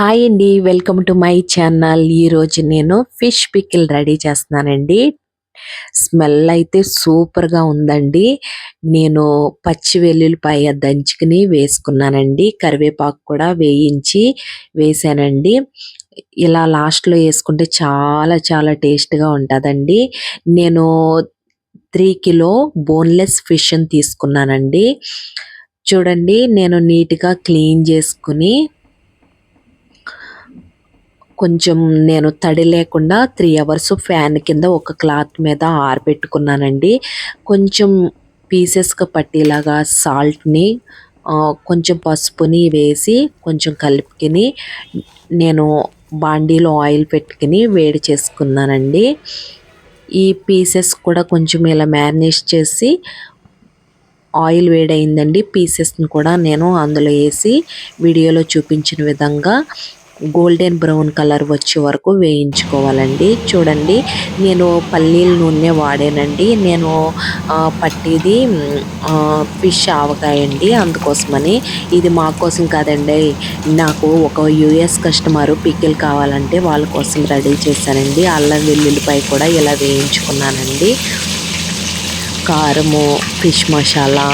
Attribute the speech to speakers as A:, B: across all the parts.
A: Hi అండి welcome to my channel. ఈరోజు నేను ఫిష్ పికిల్ రెడీ చేస్తున్నానండి. స్మెల్ అయితే సూపర్గా ఉందండి. నేను పచ్చి వెల్లుల్లిపాయ దంచుకుని వేసుకున్నానండి. కరివేపాకు కూడా వేయించి వేసానండి. ఇలా లాస్ట్లో వేసుకుంటే చాలా చాలా టేస్ట్గా ఉంటుందండి. నేను త్రీ కిలో బోన్లెస్ ఫిష్ని తీసుకున్నానండి. చూడండి నేను నీట్గా క్లీన్ చేసుకుని కొంచెం నేను తడి లేకుండా త్రీ అవర్స్ ఫ్యాన్ కింద ఒక క్లాత్ మీద ఆరబెట్టుకున్నానండి. కొంచెం పీసెస్గా పట్టేలాగా సాల్ట్ని కొంచెం పసుపుని వేసి కొంచెం కలుపుకొని నేను బాండీలో ఆయిల్ పెట్టుకుని వేడి చేసుకున్నానండి. ఈ పీసెస్ కూడా కొంచెం ఇలా మ్యారినేట్ చేసి ఆయిల్ వేడైందండి. పీసెస్ని కూడా నేను అందులో వేసి వీడియోలో చూపించిన విధంగా గోల్డెన్ బ్రౌన్ కలర్ వచ్చే వరకు వేయించుకోవాలండి. చూడండి నేను పల్లీల నూనె వాడానండి. నేను పట్టిది ఫిష్ ఆవకాయ అండి అందుకోసమని. ఇది మా కోసం కాదండి నాకు ఒక యుఎస్ కస్టమర్ పికిల్ కావాలంటే వాళ్ళ కోసం రెడీ చేశానండి. అల్లం వెల్లుల్లిపై కూడా ఇలా వేయించుకున్నానండి. కారము ఫిష్ మసాలా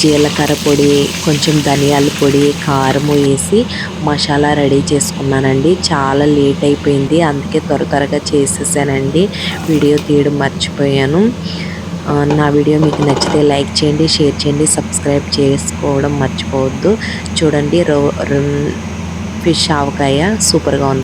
A: జీలకర్ర పొడి కొంచెం ధనియాల పొడి కారము వేసి మసాలా రెడీ చేసుకున్నానండి. చాలా లేట్ అయిపోయింది అందుకే త్వర త్వరగా చేసేసానండి. వీడియో తీయడం మర్చిపోయాను. నా వీడియో మీకు నచ్చితే లైక్ చేయండి షేర్ చేయండి సబ్స్క్రైబ్ చేసుకోవడం మర్చిపోవద్దు. చూడండి రో ఫిష్ ఆవకాయ సూపర్గా ఉంది.